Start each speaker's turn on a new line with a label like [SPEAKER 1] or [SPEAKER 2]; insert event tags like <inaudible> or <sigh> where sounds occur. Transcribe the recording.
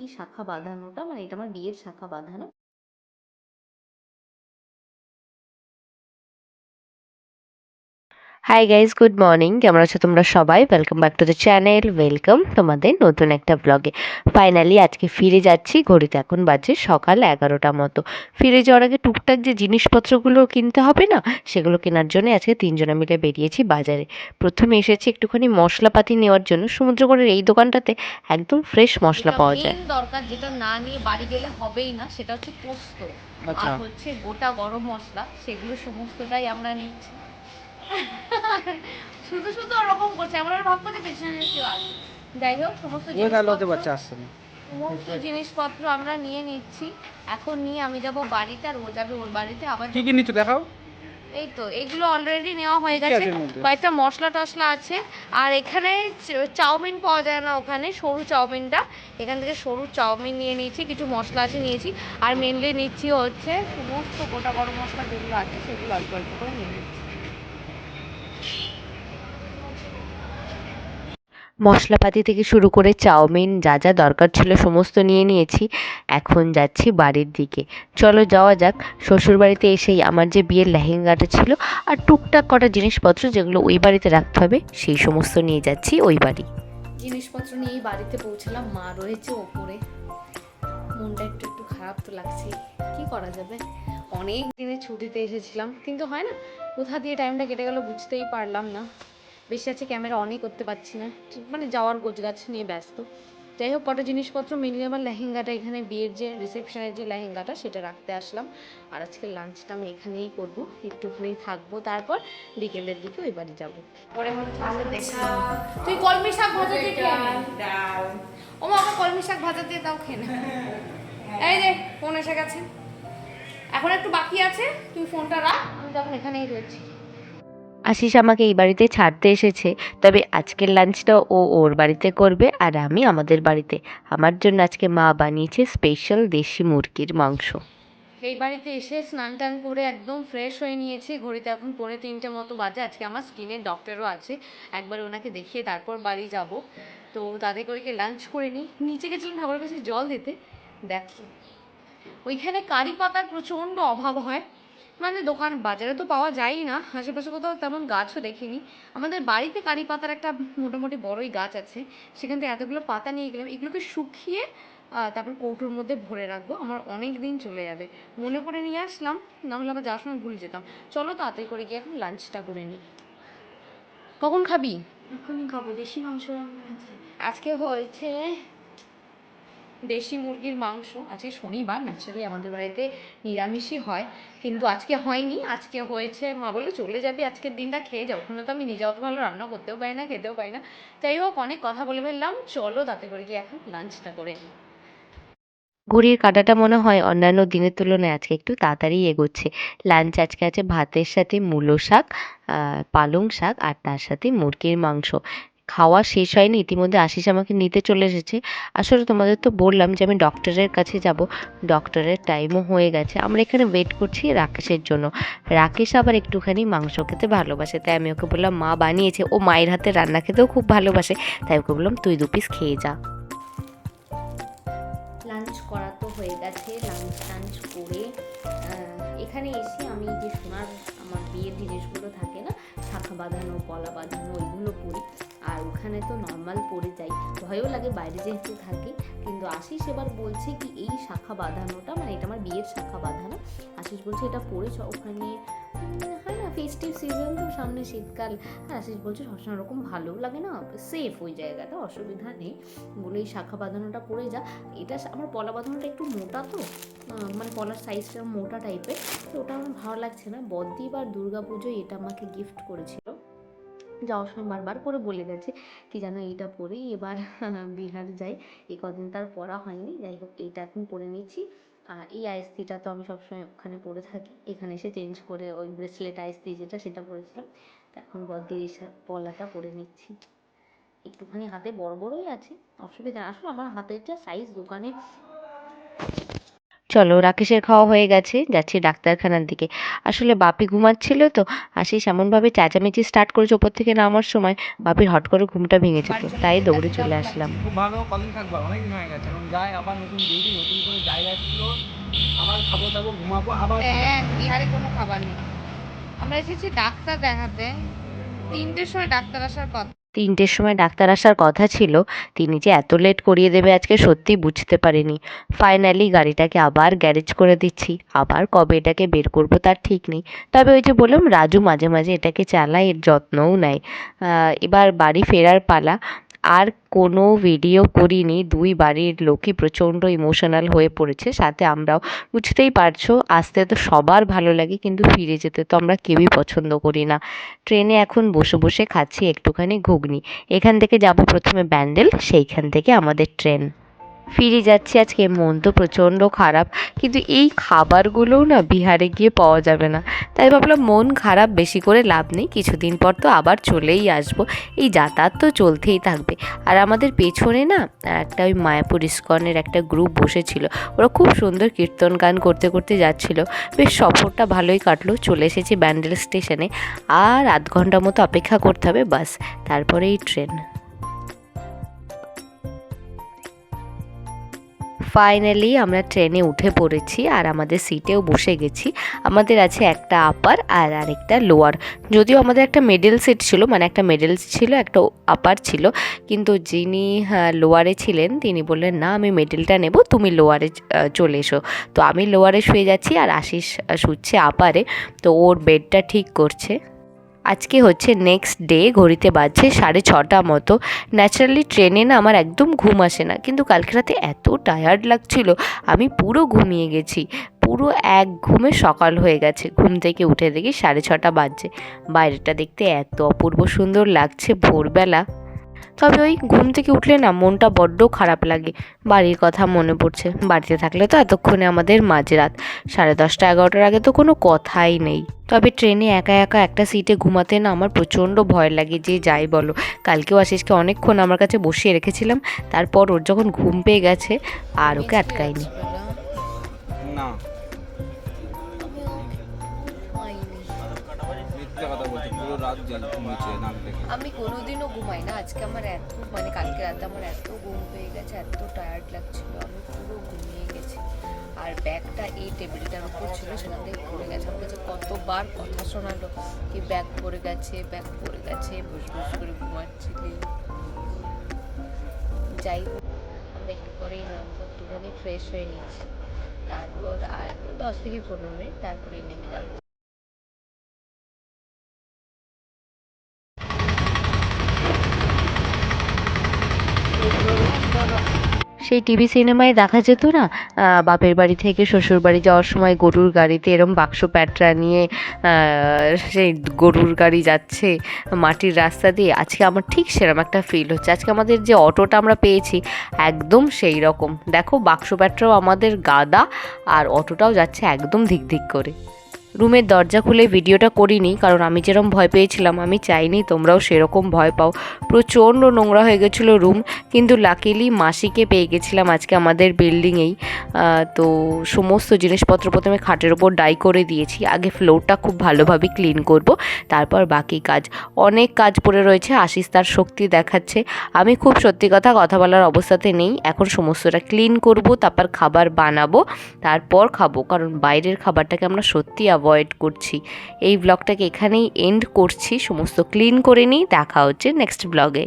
[SPEAKER 1] এই শাখা বাঁধানোটা? মানে এটা আমার বিয়ের শাখা বাঁধানো।
[SPEAKER 2] হাই গাইজ গুড মর্নিং কেমন আছো তোমরা সবাই? Welcome back to the channel welcome তোমাদের নতুন একটা ব্লগে ফাইনালি আজকে ফিরে যাচ্ছি। ঘড়িতে এখন বাজে সকাল এগারোটা মতো। ফিরে যাওয়ার আগে টুকটাক যে জিনিসপত্রগুলো কিনতে হবে না সেগুলো কেনার জন্য আজকে তিনজনে মিলে বেরিয়েছি বাজারে। প্রথমে এসেছি একটুখানি মশলাপাতি নেওয়ার জন্য। সমুদ্রকরের এই দোকানটাতে একদম ফ্রেশ মশলা পাওয়া যায়।
[SPEAKER 1] দরকার যেটা না নিয়ে বাড়ি গেলে হবেই না সেটা হচ্ছে পোস্ত।
[SPEAKER 3] আচ্ছা।
[SPEAKER 1] আর হচ্ছে গোটা গরম মশলা সেগুলো সমস্তটাই আমরা নিচ্ছি। শুধু শুধু ওরকম করছে আমরা আর ভাববো যে পেছনে কেউ আসবে যাই হোক সমস্ত
[SPEAKER 3] বাচ্চা আসছে না।
[SPEAKER 1] সমস্ত জিনিসপত্র আমরা নিয়ে নিচ্ছি। এখন নিয়ে আমি যাব বাড়িতে আর ও যাবে ওর বাড়িতে আবার
[SPEAKER 3] কি কি নিচ্ছ দেখাও।
[SPEAKER 1] এই তো এগুলো অলরেডি নেওয়া হয়ে গেছে। কয়েকটা মশলা টশলা আছে। আর এখানে চাউমিন পাওয়া যায় না ওখানে সরু চাউমিনটা। এখান থেকে সরু চাউমিন নিয়ে নিয়েছি কিছু মশলা আছে নিয়েছি। আর মেনলি নিচ্ছি হচ্ছে সমস্ত গোটা গরম মশলা যেগুলো আছে সেগুলো অল্প অল্প করে নিয়ে নিচ্ছি।
[SPEAKER 2] মশলাপাতি থেকে শুরু করে চাউমিন, যা যা দরকার ছিল সমস্ত নিয়ে নিয়েছি। এখন যাচ্ছি বাড়ির দিকে। চলো যাওয়া যাক। শ্বশুরবাড়িতে এসেই আমার যে বিয়ের লেহেঙ্গাটা ছিল আর টুকটাক কটা জিনিসপত্র যেগুলো ওই বাড়িতে রাখতে হবে, সেই সমস্ত নিয়ে যাচ্ছি ওই বাড়ি।
[SPEAKER 1] জিনিসপত্র নিয়েই বাড়িতে পৌঁছলাম। মা রয়েছে ওপরে। মনটা একটু একটু খারাপ তো লাগছে। কি করা যাবে? অনেক দিনে ছুটিতে এসেছিলাম। কিন্তু হয় না, কোথা দিয়ে টাইমটা কেটে গেল বুঝতেই পারলাম না। বেশি আছে ক্যামেরা অনই করতে পারছি না। মানে যাওয়ার গোছগাছ নিয়ে ব্যস্ত। যাই হোক কটা জিনিসপত্র মিলিয়ে আমার লেহেঙ্গাটা এখানে বিয়ের যে রিসেপশনের যে লেহেঙ্গাটা সেটা রাখতে আসলাম। আর আজকে লাঞ্চটা আমি এখানেই করব একটুখানি থাকব। তারপর বিকেলের দিকে ওই বাড়ি যাব। পরে তুই কলমি শাক ভাজা দিয়ে। ও মা আমার কলমি শাক ভাজা দিয়ে তাও খেয়ে নে। <laughs> এই যে ফোন এসে গেছে। এখন একটু বাকি আছে তুই ফোনটা রাখ। আমি তখন এখানেই রয়েছি।
[SPEAKER 2] আশিস আমাকে এই বাড়িতে ছাড়তে এসেছে, তবে আজকের লাঞ্চটা ও ওর বাড়িতে করবে আর আমি আমাদের বাড়িতে। আমার জন্য আজকে মা বানিয়েছে স্পেশাল দেশি মুরগির মাংস।
[SPEAKER 1] এই বাড়িতে এসে স্নান টান করে একদম ফ্রেশ হয়ে নিয়েছি। ঘড়িতে এখন পৌনে তিনটে মতো বাজে। আজকে আমার স্কিনের ডক্টরও আছে। একবার ওনাকে দেখিয়ে তারপর বাড়ি যাব। তো তাদের করে লাঞ্চ করে নিই। নিচে গেছিলাম ঠাকুরের কাছে জল দিতে। দেখো, ওইখানে কারি পাতার প্রচণ্ড অভাব হয়। মানে দোকান বাজারে তো পাওয়া যায়ই না। আশেপাশে কোথাও তেমন গাছও দেখিনি। আমাদের বাড়িতে কারি পাতার একটা মোটামুটি বড়ই গাছ আছে। সেখান থেকে এতগুলো পাতা নিয়ে গেলাম। এগুলোকে শুকিয়ে তারপর কৌটোর মধ্যে ভরে রাখব। আমার অনেক দিন চলে যাবে। মনে করে নিয়ে আসলাম না হলে আবার যাওয়ার সময় ভুলে যেতাম। চলো তাড়াতাড়ি করে গিয়ে এখন লাঞ্চটা করে নিই কখন খাবি?
[SPEAKER 4] এখনই খাব। দেশি মাংস
[SPEAKER 1] আজকে হয়েছে দেশি মুরগির মাংস। আজকে শনিবার ন্যাচারালি আমাদের বাড়িতে নিরামিষই হয়, কিন্তু আজকে হয়নি। আজকে হয়েছে, মা বলে চলে যাবি আজকের দিনটা, খেয়ে যাও ওখানে তো আমি নিজে অত ভালো রান্না করতেও পারি না, খেতেও পারি না। যাই হোক, অনেক কথা বলে ফেললাম। চলো তাতে করে গিয়ে এখন লাঞ্চটা করে নিই
[SPEAKER 2] ঘড়ির কাঁটাটা মনে হয় অন্যান্য দিনের তুলনায় আজকে একটু তাড়াতাড়ি এগোচ্ছে। লাঞ্চ আজকে আছে ভাতের সাথে মূলো শাক পালং শাক আর তার সাথে মুরগির মাংস। খাওয়া শেষ হয়নি, ইতিমধ্যে আশিস আমাকে নিতে চলে এসেছে। আসলে তোমাদের তো বললাম যে আমি ডক্টরের কাছে যাব। ডক্টরের টাইমও হয়ে গেছে। আমরা এখানে ওয়েট করছি রাকেশের জন্য। রাকেশ আবার একটুখানি মাংস খেতে ভালোবাসে, তাই আমি ওকে বললাম, মা বানিয়েছে। ও মায়ের হাতে রান্না খেতেও খুব ভালোবাসে, তাই ওকে বললাম, তুই দু পিস খেয়ে যা।
[SPEAKER 1] লাঞ্চ করা তো হয়ে গেছে লাঞ্চ টাঞ্চ করে এখানে এসে আমি যে সোনার থাকে না, শাখা বাঁধানো, পলা বাঁধানো ওইগুলো পরি আর ওখানে তো নর্মাল পরে যাই। ভয়ও লাগে, বাইরে যেহেতু থাকি, কিন্তু আশিস এবার বলছে কি, এই শাখা বাঁধানোটা মানে এটা আমার বিয়ের শাখা বাঁধানো, আশিস বলছে এটা পরেছ ওখানে ফেস্টিভ সিজন তো সামনে শীতকাল। আর আশিস বলছে সবসময় ওরকম ভালো লাগে না সেফ ওই জায়গাটা, অসুবিধা নেই। বলে এই শাখা বাঁধানোটা পরে যা। এটা আমার পলা বাঁধানোটা একটু মোটা তো মানে পলার সাইজটা মোটা টাইপের তো ওটা আমার ভালো লাগছে না। বদ্বীপ আর দুর্গা পুজোয় এটা আমাকে গিফট করেছিল। যাওয়ার সময় বারবার করে বলে গেছে, কি যেন এইটা পরেই এবার বিহার যাই। এই কদিন তার পরা হয়নি, যাই হোক, এইটা এখন পরে নিচ্ছি। আর এই আইসিটা তো আমি সবসময় ওখানে পরে থাকি। এখানে এসে চেঞ্জ করে ওই ব্রেসলেট আইসতি যেটা সেটা পরেছিলাম। তা এখন সা- পলাটা পরে নিচ্ছি। একটুখানি হাতে বড় বড়ই আছে, অসুবিধা। আসলে আমার হাতের যা সাইজ দোকানে
[SPEAKER 2] চলো রাকেশের খাওয়া হয়ে গেছে যাচ্ছি ডাক্তারখানার দিকে। আসলে বাপি ঘুমাচ্ছিল তো আশিস এমনভাবে চেঁচামেচি স্টার্ট করেছে ওপর থেকে নামার সময়। বাপির হট করে ঘুমটা ভেঙেছে তো তাই দৌড়ে চলে আসলাম।
[SPEAKER 3] খুব ভালো কদিন থাকব অনেক দিন হয়ে গেছে। এখন যাই আবার নতুন ডিউটি নতুন করে জায়গা ছিল আবার খাব দাবো ঘুমাবো আবার
[SPEAKER 1] হ্যাঁ বিহারে কোনো খাবার নেই। আমরা এসেছি ডাক্তার দেখাতে। তিনটের সময় ডাক্তার আসার কথা।
[SPEAKER 2] তিনটের সময় ডাক্তার আসার কথা ছিল, তিনি যে এত লেট করিয়ে দেবে আজকে সত্যি বুঝতে পারিনি। ফাইনালি গাড়িটাকে আবার গ্যারেজ করে দিচ্ছি। আবার কবে এটাকে বের করব তার ঠিক নেই। তবে ওই যে বললাম, রাজু মাঝে মাঝে এটাকে চালায়, এর যত্নও নেয়। এবার বাড়ি ফেরার পালা। আর কোনো ভিডিও করিনি। দুই বাড়ির লোকই প্রচণ্ড ইমোশনাল হয়ে পড়েছে। সাথে আমরাও বুঝতেই পারছ, আসতে তো সবার ভালো লাগে, কিন্তু ফিরে যেতে তো আমরা কেউই পছন্দ করি না। ট্রেনে এখন বসে বসে খাচ্ছি একটুখানি ঘুগনি। এখান থেকে যাব প্রথমে ব্যান্ডেল, সেইখান থেকে আমাদের ট্রেন। ফিরে যাচ্ছি আজকে। মন তো প্রচণ্ড খারাপ। কিন্তু এই খাবারগুলোও না বিহারে গিয়ে পাওয়া যাবে না। তাই ভাবলাম মন খারাপ বেশি করে লাভ নেই। কিছুদিন পর তো আবার চলেই আসব। এই যাতায়াত তো চলতেই থাকবে। আর আমাদের পেছনে না একটা ওই মায়াপুর ইস্কনের একটা গ্রুপ বসেছিল। ওরা খুব সুন্দর কীর্তন গান করতে করতে যাচ্ছিল। বেশ সফরটা ভালোই কাটলো। চলে এসেছি ব্যান্ডেল স্টেশনে। আর আধ ঘণ্টা মতো অপেক্ষা করতে হবে, বাস। তারপরেই ট্রেন। ফাইনালি আমরা ট্রেনে উঠে পড়েছি আর আমাদের সিটেও বসে গেছি। আমাদের আছে একটা আপার আর আরেকটা লোয়ার যদিও আমাদের একটা মিডল সিট ছিল মানে একটা মিডল ছিল, একটা আপার ছিল, কিন্তু যিনি লোয়ারে ছিলেন, তিনি বললেন, না, আমি মিডলটা নেব, তুমি লোয়ারে চলে এসো। তো আমি লোয়ারে শুয়ে যাচ্ছি আর আশিস শুচ্ছে আপারে তো ওর বেডটা ঠিক করছে। আজকে হচ্ছে নেক্সট ডে ঘড়িতে বাজছে সাড়ে ছটা মতো। ন্যাচারালি ট্রেনে না আমার একদম ঘুম আসে না, কিন্তু কালকে রাতে এত টায়ার্ড লাগছিল, আমি পুরো ঘুমিয়ে গেছি। পুরো এক ঘুমে সকাল হয়ে গেছে, ঘুম থেকে উঠে দেখি সাড়ে ছটা বাজছে। বাইরেটা দেখতে এত অপূর্ব সুন্দর লাগছে ভোরবেলা। তবে ওই ঘুম থেকে উঠলে না মনটা বড্ড খারাপ লাগে। বাড়ির কথা মনে পড়ছে। বাড়িতে থাকলে তো এতক্ষণে আমাদের মাঝরাত। সাড়ে দশটা এগারোটার আগে তো কোনো কথাই নেই। তবে ট্রেনে একা একা একটা সিটে ঘুমাতে না আমার প্রচণ্ড ভয় লাগে, যে যাই বলো। কালকেও আশিসকে অনেকক্ষণ আমার কাছে বসিয়ে রেখেছিলাম। তারপর ওর যখন ঘুম পেয়ে গেছে, আর ওকে আটকায়নি।
[SPEAKER 3] না। পুরো রাত ঘুমিয়েছে নাক থেকে
[SPEAKER 1] আমি কোনোদিনও ঘুমাই না। আজকে আমার এত মানে কালকে রাতে আমার এত ঘুম পেয়ে গেছে, এত টায়ার্ড লাগছিল। আমি পুরো ঘুমিয়ে গেছি। আর ব্যাগটা এই টেবিলটার উপর ছিল, সেখান থেকে পড়ে গেছে। আমার কাছে কতবার কথা শোনালো, কি ব্যাগ পড়ে গেছে, ব্যাগ পড়ে গেছে, বুস বুস করে ঘুমাচ্ছিলি। যাই হোক, আমরা একটু পরেই নামবো একটুখানি ফ্রেশ হয়ে নিচ্ছি তারপর আর দশ থেকে পনেরো মিনিট তারপরেই নেমে যাব
[SPEAKER 2] সেই টিভি সিনেমায় দেখা যেত না বাপের বাড়ি থেকে শ্বশুর বাড়ি যাওয়ার সময় গরুর গাড়িতে এরম বাক্স প্যাটরা নিয়ে সেই গরুর গাড়ি যাচ্ছে মাটির রাস্তা দিয়ে। আজকে আমার ঠিক সেরকম একটা ফিল হচ্ছে। আজকে আমাদের যে অটোটা আমরা পেয়েছি একদম সেই রকম। দেখো, বাক্স প্যাটরাও আমাদের গাদা আর অটোটাও যাচ্ছে একদম ধিক ধিক করে। রুমের দরজা খুলে ভিডিওটা করিনি, কারণ আমি যেরকম ভয় পেয়েছিলাম, আমি চাইনি তোমরাও সেরকম ভয় পাও। প্রচণ্ড নোংরা হয়ে গেছিল রুম, কিন্তু লাকিলি মাসিকে পেয়ে গেছিলাম আজকে আমাদের বিল্ডিংয়েই। তো সমস্ত জিনিসপত্র প্রথমে খাটের ওপর ডাই করে দিয়েছি, আগে ফ্লোরটা খুব ভালোভাবে ক্লিন করব, তারপর বাকি কাজ। অনেক কাজ পড়ে রয়েছে, আশিস তার শক্তি দেখাচ্ছে। আমি খুব সত্যি কথা কথা বলার অবস্থাতে নেই, এখন সমস্তটা ক্লিন করব, তারপর খাবার বানাবো, তারপর খাব, কারণ বাইরের খাবারটাকে আমরা সত্যি অ্যাভয়েড করছি। এই ব্লগটাকে এখানেই এন্ড করছি। সমস্ত ক্লিন করে নিই। দেখা হচ্ছে নেক্সট ব্লগে